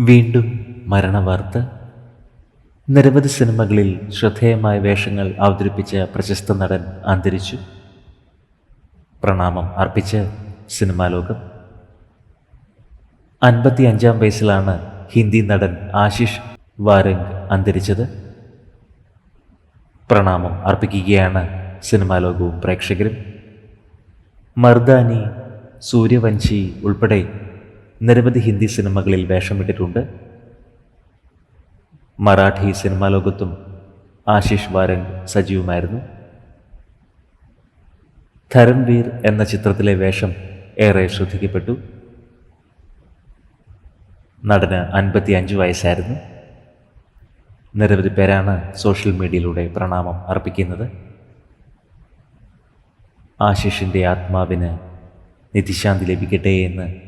വീണ്ടും മരണവാർത്ത. നിരവധി സിനിമകളിൽ ശ്രദ്ധേയമായ വേഷങ്ങൾ അവതരിപ്പിച്ച പ്രശസ്ത നടൻ അന്തരിച്ചു. പ്രണാമം അർപ്പിച്ച് സിനിമാലോകം അൻപത്തി അഞ്ചാം വയസ്സിലാണ് ഹിന്ദി നടൻ ആശിഷ് വാരംഗ് അന്തരിച്ചത്. പ്രണാമം അർപ്പിക്കുകയാണ് സിനിമാലോകവും പ്രേക്ഷകരും. മർദാനി സൂര്യവംശി ഉൾപ്പെടെ നിരവധി ഹിന്ദി സിനിമകളിൽ വേഷമിട്ടിട്ടുണ്ട്. മറാഠി സിനിമാ ലോകത്തും ആശിഷ് വാരംഗ് സജീവമായിരുന്നു. ധരംവീർ എന്ന ചിത്രത്തിലെ വേഷം ഏറെ ശ്രദ്ധിക്കപ്പെട്ടു. നടന് അൻപത്തി അഞ്ച് വയസ്സായിരുന്നു. നിരവധി പേരാണ് സോഷ്യൽ മീഡിയയിലൂടെ പ്രണാമം അർപ്പിക്കുന്നത്. ആശിഷിന്റെ ആത്മാവിന് നിധിശാന്തി ലഭിക്കട്ടെ എന്ന്